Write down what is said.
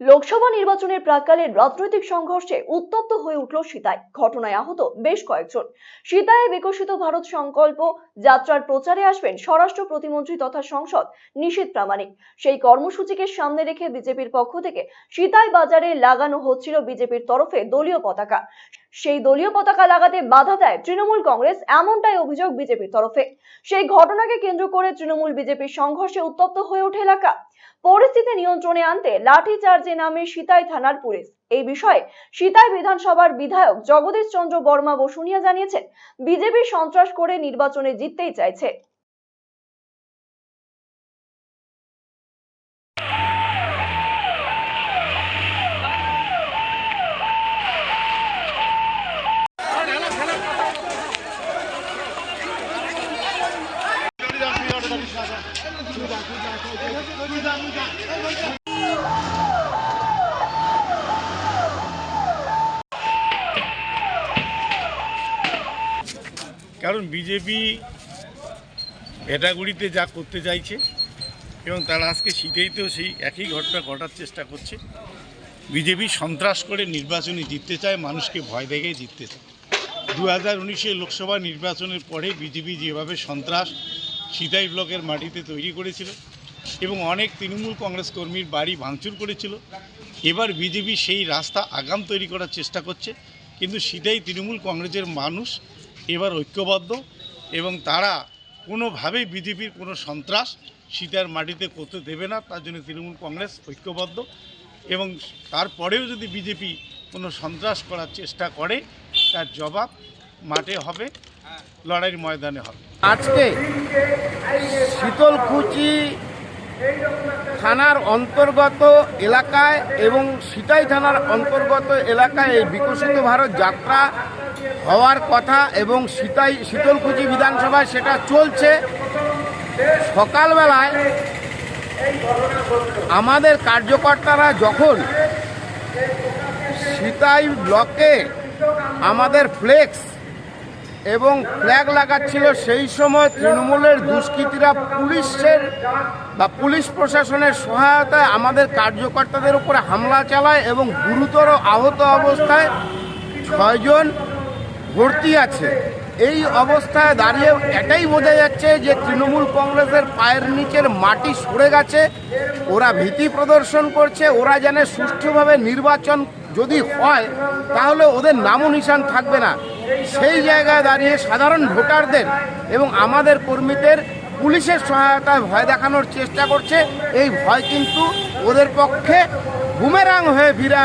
লোকসভা নির্বাচনের প্রাককালে রাজনৈতিক সংঘর্ষে উত্তপ্ত হয়ে উঠল সীতায়। ঘটনায় আহত বেশ কয়েকজন। সীতায় বিকশিত ভারত সংকল্প, যাত্রার প্রচারে আসবেন স্বরাষ্ট্র প্রতিমন্ত্রী তথা সংসদ নিষেধ প্রামাণিক। সেই কর্মসূচিকে সামনে রেখে বিজেপির পক্ষ থেকে সীতায় বাজারে লাগানো হচ্ছিল বিজেপির তরফে দলীয় পতাকা। সেই দলীয় পতাকা লাগাতে বাধা দেয় তৃণমূল কংগ্রেস, এমনটাই অভিযোগ বিজেপির তরফে। সেই ঘটনাকে কেন্দ্র করে তৃণমূল বিজেপির সংঘর্ষে উত্তপ্ত হয়ে ওঠে এলাকা। পরিস্থিতি নিয়ন্ত্রণে আনতে লাঠি চার্জে নামে সিতাই থানার পুলিশ। এই বিষয়ে সিতাই বিধানসভার বিধায়ক জগদীশ চন্দ্র বর্মা বসুনিয়া জানিয়েছেন, বিজেপি সন্ত্রাস করে নির্বাচনে জিততেই চাইছে। কারণ বিজেপি ভেটাগুড়িতে যা করতে চাইছে এবং তারা আজকে শীতেইতেও সেই একই ঘটনা ঘটার চেষ্টা করছে। বিজেপি সন্ত্রাস করে নির্বাচনে জিততে চায়, মানুষকে ভয় দেখে জিততে চায়। দু হাজার উনিশে লোকসভা নির্বাচনের পরে বিজেপি যেভাবে সন্ত্রাস সিতাই ব্লকের মাটিতে তৈরি করেছিল এবং অনেক তৃণমূল কংগ্রেস কর্মীর বাড়ি ভাঙচুর করেছিল। এবার বিজেপি সেই রাস্তা আগাম তৈরি করার চেষ্টা করছে। কিন্তু সিটাই তৃণমূল কংগ্রেসের মানুষ এবার ঐক্যবদ্ধ এবং তারা কোনোভাবেই বিজেপির কোনো সন্ত্রাস সীতার মাটিতে করতে দেবে না। তার জন্য তৃণমূল কংগ্রেস ঐক্যবদ্ধ এবং তারপরেও যদি বিজেপি কোনো সন্ত্রাস করার চেষ্টা করে, তার জবাব মাঠে হবে। লড়াইয়ের ময়দানে হবে। আজকে শীতলকুচি থানার অন্তর্গত এলাকায় এবং সিতাই থানার অন্তর্গত এলাকায় এই বিকশিত ভারত যাত্রা হওয়ার কথা এবং সিতাই শীতলকুচি বিধানসভায় সেটা চলছে। সকালবেলায় আমাদের কার্যকর্তারা যখন সিতাই ব্লকে আমাদের ফ্লেক্স এবং ফ্ল্যাগ লাগাচ্ছিল সেই সময় তৃণমূলের দুষ্কৃতীরা পুলিশের বা পুলিশ প্রশাসনের সহায়তায় আমাদের কার্যকর্তাদের উপরে হামলা চালায় এবং গুরুতর আহত অবস্থায় ছয়জন ভর্তি আছে। এই অবস্থায় দাঁড়িয়ে এটাই বোঝা যাচ্ছে যে তৃণমূল কংগ্রেসের পায়ের নিচের মাটি সরে গেছে, ওরা ভীতি প্রদর্শন করছে, ওরা জানে সুষ্ঠুভাবে নির্বাচন যদি হয়, তাহলে ওদের নামও নিশান থাকবে না। সেই জায়গায় দাঁড়িয়ে সাধারণ ভোটারদের এবং আমাদের কর্মীদের পুলিশের সহায়তায় ভয় দেখানোর চেষ্টা করছে। এই ভয় কিন্তু ওদের পক্ষে বুমেরাং হয়ে ফিরে